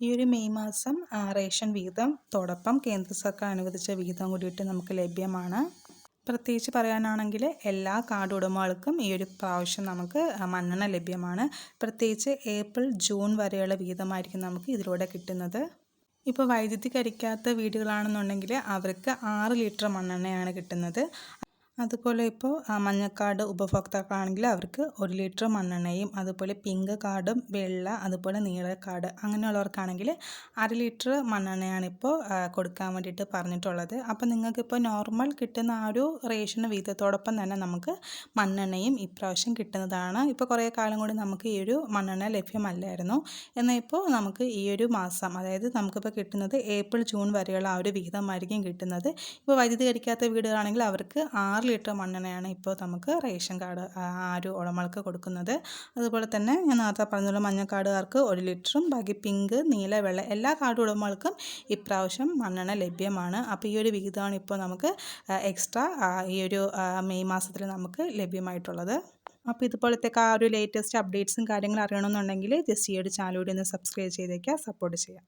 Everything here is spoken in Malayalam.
ഈ ഒരു മെയ് മാസം റേഷൻ വിഹിതം തോടൊപ്പം കേന്ദ്ര സർക്കാർ അനുവദിച്ച വിഹിതം കൂടിയിട്ട് നമുക്ക് ലഭ്യമാണ്. പ്രത്യേകിച്ച് പറയാനാണെങ്കിൽ എല്ലാ കാർഡ് ഉടമകൾക്കും ഈ ഒരു പ്രാവശ്യം നമുക്ക് മണ്ണെണ്ണ ലഭ്യമാണ്. പ്രത്യേകിച്ച് ഏപ്രിൽ ജൂൺ വരെയുള്ള വിഹിതമായിരിക്കും നമുക്ക് ഇതിലൂടെ കിട്ടുന്നത്. ഇപ്പോൾ വൈദ്യുതി കരിക്കാത്ത വീടുകളാണെന്നുണ്ടെങ്കിൽ അവർക്ക് ആറ് ലിറ്റർ മണ്ണെണ്ണയാണ് കിട്ടുന്നത്. അതുപോലെ ഇപ്പോൾ മഞ്ഞക്കാർഡ് ഉപഭോക്താക്കളാണെങ്കിൽ അവർക്ക് ഒരു ലിറ്റർ മണ്ണെണ്ണയും അതുപോലെ പിങ്ക് കാർഡും വെള്ള അതുപോലെ നീല കാർഡ് അങ്ങനെയുള്ളവർക്കാണെങ്കിൽ അര ലിറ്റർ മണ്ണെണ്ണയാണ് ഇപ്പോൾ കൊടുക്കാൻ വേണ്ടിയിട്ട് പറഞ്ഞിട്ടുള്ളത്. അപ്പോൾ നിങ്ങൾക്കിപ്പോൾ നോർമൽ കിട്ടുന്ന ആ ഒരു റേഷൻ വീതത്തോടൊപ്പം തന്നെ നമുക്ക് മണ്ണെണ്ണയും ഇപ്രാവശ്യം കിട്ടുന്നതാണ്. ഇപ്പോൾ കുറേ കാലം കൂടി നമുക്ക് ഈ ഒരു മണ്ണെണ്ണ ലഭ്യമല്ലായിരുന്നു. എന്നാൽ ഇപ്പോൾ നമുക്ക് ഈ ഒരു മാസം അതായത് നമുക്കിപ്പോൾ കിട്ടുന്നത് ഏപ്രിൽ ജൂൺ വരെയുള്ള ആ ഒരു വിഹിതമായിരിക്കും കിട്ടുന്നത്. ഇപ്പോൾ വൈദ്യുതി കടിക്കാത്ത വീടുകളാണെങ്കിൽ അവർക്ക് ആറ് ലിറ്റർ മണ്ണെണ്ണയാണ് ഇപ്പോൾ നമുക്ക് റേഷൻ കാർഡ് ആ ഒരു ഉടമകൾക്ക് കൊടുക്കുന്നത്. അതുപോലെ തന്നെ ഞാൻ നേരത്തെ മഞ്ഞ മഞ്ഞക്കാർഡുകാർക്ക് ഒരു ലിറ്ററും ബാക്കി പിങ്ക് നീല വെള്ള എല്ലാ കാർഡ് ഉടമകൾക്കും ഇപ്രാവശ്യം മണ്ണെണ്ണ ലഭ്യമാണ്. അപ്പോൾ ഈ ഒരു വിഹിതമാണ് ഇപ്പോൾ നമുക്ക് എക്സ്ട്രാ ഈ ഒരു മെയ് മാസത്തിൽ നമുക്ക് ലഭ്യമായിട്ടുള്ളത്. അപ്പോൾ ഇതുപോലത്തെ ആ ഒരു ലേറ്റസ്റ്റ് അപ്ഡേറ്റ്സും കാര്യങ്ങളും അറിയണമെന്നുണ്ടെങ്കിൽ ജസ്റ്റ് ഈ ഒരു ചാനൽ ഒന്ന് സബ്സ്ക്രൈബ് ചെയ്തേക്കുക സപ്പോർട്ട് ചെയ്യാം